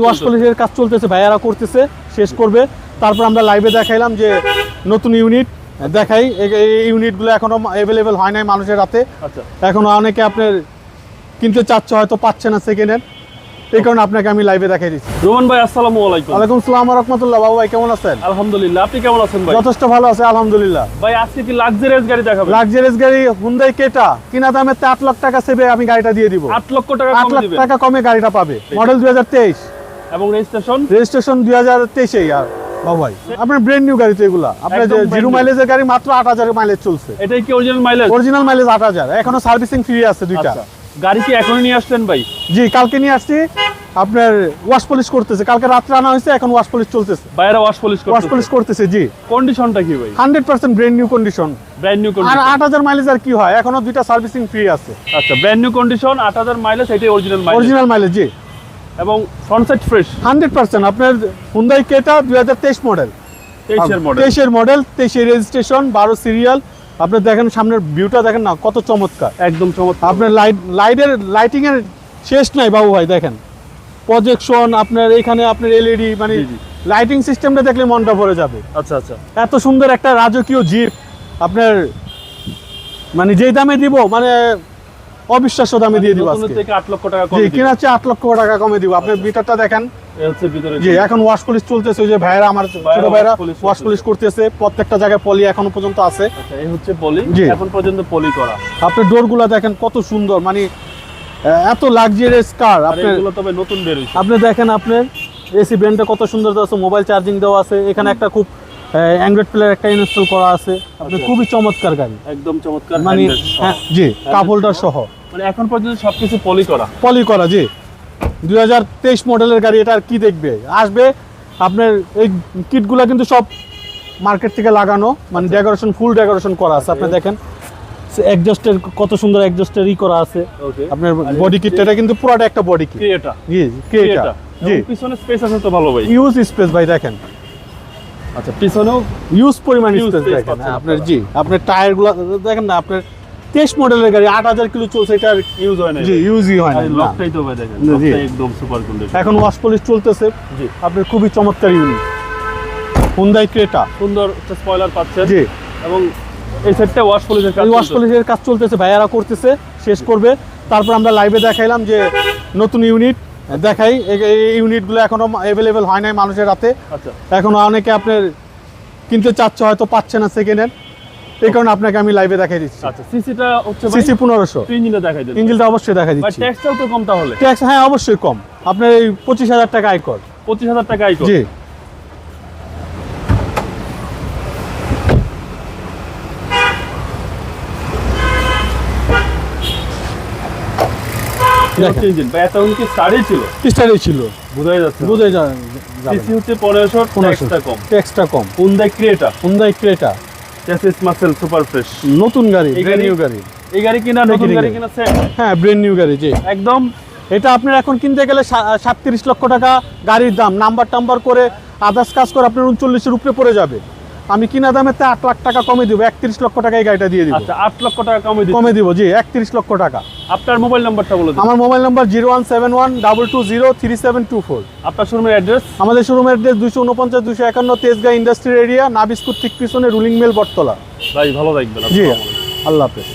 Wash পলিশের কাজ চলতেছে ভাইয়ারা করতেছে শেষ করবে। তারপর আমরা লাইভে দেখাইলাম যে নতুন ইউনিট দেখাই। এই- ইউনিটগুলো এখনও অ্যাভেলেবেল হয় নাই মানুষের হাতে। আচ্ছা। এখনও অনেকে আপনার কিনতে চাচ্ছে হয়তো পাচ্ছে না সেকেন্ডের এই কারণে আপনাকে আমি লাইভে দেখাই দিচ্ছি। রোমান ভাই আসসালামু আলাইকুম। ওয়ালাইকুম সালাম রহমতুল্লাহ। বাবু ভাই কেমন আছেন? আলহামদুলিল্লাহ আপনি কেমন আছেন ভাই? যথেষ্ট ভালো আছে আলহামদুলিল্লাহ। ভাই আজকে কি লাক্সারিয়াস গাড়ি দেখাবেন? লাক্সারিয়াস গাড়ি হুন্দাই কেটা কিনা দামে আট লাখ টাকা সেবে আমি গাড়িটা দিয়ে দিব। আট লক্ষ টাকা আট কম লাখ টাকা কমে গাড়িটা পাবে। মডেল দুই হাজার তেইশ। এবং রেজিস্ট্রেশন? রেজিস্ট্রেশন দুই হাজার তেইশে আর বাবু আপনার ব্র্যান্ড নিউ গাড়ি তো এগুলা। আপনার brand জিরো মাইলেজের গাড়ি মাত্র আট হাজার মাইলেজ চলছে। এটাই কি অরিজিনাল মাইলেজ অরিজিনাল মাইলেজ আট হাজার। এখনও সার্ভিসিং ফ্রি আছে দুইটা। আচ্ছা। গাড়ি কি এখনই নিয়ে আসলেন ভাই? জি কালকে নিয়ে আসছি। আপনার ওয়াশ পলিশ করতেছে। কালকে রাত্রে আনা হয়েছে এখন ওয়াশ পলিশ চলতেছে। বাইরে ওয়াশ পলিশ ওয়াশ পলিশ করতেছে জি। কন্ডিশনটা কি ভাই? Hundred percent brand new condition brand new আর কন্ডিশন আট হাজার মাইলেজ আর কি হয়? এখনও দুইটা সার্ভিসিং ফ্রি আছে। আচ্ছা ব্র্যান্ড নিউ কন্ডিশন আট হাজার মাইলেজ এটাই অরিজিনাল মাইলেজ অরিজিনাল মাইলেজ জি। এবং ফ্রন্ট ফ্রেশ হান্ড্রেড পার্সেন্ট। আপনার হুন্দাই কেটা দুই হাজার তেইশ মডেল তেইশের মডেল তেইশের মডেল তেইশের রেজিস্ট্রেশন বারো সিরিয়াল আপনি দেখেন সামনের ভিউটা দেখেন না কত চমৎকার। একদম চমৎকার। আপনার লাইট লাইটের লাইটিং এর শেষ নাই বাবু ভাই দেখেন। প্রজেকশন আপনার এখানে আপনার এলইডি মানে জি, জি। লাইটিং সিস্টেমটা দেখলে মনটা ভরে যাবে। আচ্ছা আচ্ছা। এত সুন্দর একটা রাজকীয় জিপ আপনার মানে যেই দামে দিব মানে অবিশ্বাস্য দামে দিয়ে দিব আজকে। আট লক্ষ টাকা জি কিনা হচ্ছে আট লক্ষ টাকা কমে দিব। আপনি মিটারটা দেখেন। জি এখন ওয়াশ পলিশ চলতেছে ওই যে ভাইরা আমার ছোট ভাইরা ওয়াশ পলিশ করতেছে। প্রত্যেকটা জায়গায় পলি এখনও পর্যন্ত আছে। আচ্ছা এই হচ্ছে পলি। এখন পর্যন্ত পলি করা। আপনার ডোরগুলো দেখেন কত সুন্দর। মানে এত লাক্সারিয়াস কার আপনি এগুলো তবে নতুন বের হয়েছে আপনি দেখেন আপনার এসি ব্র্যান্ডটা কত সুন্দর দেওয়া আছে মোবাইল চার্জিং দেওয়া আছে। এখানে একটা খুব অ্যান্ড্রয়েড প্লেয়ার একটা ইনস্টল করা আছে। আপনি আচ্ছা। খুবই চমৎকার গাড়ি। একদম চমৎকার মানে হ্যাঁ জি কাপ হোল্ডার সহ। মানে এখন পর্যন্ত সবকিছু পলি করা। পলি করা জি। দুই হাজার তেইশ মডেলের গাড়ি এটা আর কি দেখবে? আসবে আপনার এই কিটগুলো কিন্তু সব মার্কেট থেকে লাগানো মানে ডেকোরেশন ফুল ডেকোরেশন করা আছে আপনি. দেখেন। অ্যাডজাস্টের কত সুন্দর অ্যাডজাস্টের ই করা আছে। আপনার বডি কিটটা এটা কিন্তু পুরোটা একটা বডি কিট ক্রিয়েটা জি কে এটা জি। পিছনে স্পেস আছে তো ভালো ভাই। ইউজ স্পেস ভাই দেখেন। আচ্ছা পিছনেও ইউজ পরিমাণ স্পেস দেখেন। আপনার জি আপনার টায়ারগুলো দেখেন না আপনার তেইশ মডেলের গাড়ি আট হাজার কিলো চলছে এটা আর ইউজ হয় না। জি ইউজই হয় না লকটাই তো দেখেন একদম সুপার কন্ডিশন এখন ওয়াশ পলিশ চলতেছে। জি। আপনার খুবই চমৎকার ইউনিট হুন্দাই ক্রেটা সুন্দর স্পয়লার পাচ্ছেন। জি। এবং এই সেটটা ওয়াশ পলিশের কাজ ওয়াশ। পলিশের কাজ চলতেছে ভাইয়ারা করতেছে শেষ করবে। তারপর আমরা লাইভে দেখাইলাম যে নতুন ইউনিট দেখাই এই- ইউনিটগুলো এখনও অ্যাভেলেবেল হয় নাই মানুষের হাতে। আচ্ছা। এখনও অনেকে আপনার কিনতে চাচ্ছে হয়তো পাচ্ছে না সেকেন্ডের এই কারণে আপনাকে আমি লাইভে দেখাই দিচ্ছি। আচ্ছা সিসিটা হচ্ছে সিসি পনেরোশো। ইঞ্জিনে দেখাই দেন। ইঞ্জিলটা অবশ্যই দেখা বাট দিচ্ছি। ট্যাক্সটাও তো কম তাহলে? ট্যাক্স হ্যাঁ অবশ্যই কম। আপনার এই পঁচিশ হাজার টাকা আয়কর পঁচিশ হাজার টাকা আইকো জি। ছিল? বোঝাই যাচ্ছে বুঝে যাবে সিসি হচ্ছে পনেরোশো ট্যাক্সটা কম। ট্যাক্সটা কম। Hyundai Creta Hyundai Creta chassis muscle super fresh নতুন গাড়ি ব্র্যান্ড গাড়ি- নিউ গাড়ি। এই গাড়ি কিনা নতুন গাড়ি গাড়ি। কিনা হ্যাঁ ব্র্যান্ড নিউ গাড়ি জি। একদম। এটা আপনার এখন কিনতে গেলে সাতত্রিশ লক্ষ টাকা গাড়ির দাম। নাম্বার টাম্বার করে আদার্স কাজ করে আপনার উনচল্লিশের উপরে পড়ে যাবে। আমি কিনা দামে তো আট লাখ টাকা কমে দিব একত্রিশ লক্ষ টাকা এই গাড়িটা দিয়ে দিব। আচ্ছা আট লক্ষ টাকা কমে দিব কমে দিব জি একত্রিশ লক্ষ টাকা। আপনার মোবাইল নাম্বারটা বলুন দিন। আমার mobile number zero one seven one double two zero three seven two four. আপনার শোরুমের অ্যাড্রেস? আমাদের শোরুমের অ্যাড্রেস দুশো উনপঞ্চাশ দুশো একান্ন তেজগাঁ ইন্ডাস্ট্রিয়াল এরিয়া নাবিস্কুট ঠিক পিছনে রুলিং মেল বটতলা। ভাই ভালো থাকবেন। জি আল্লাহ হাফেজ।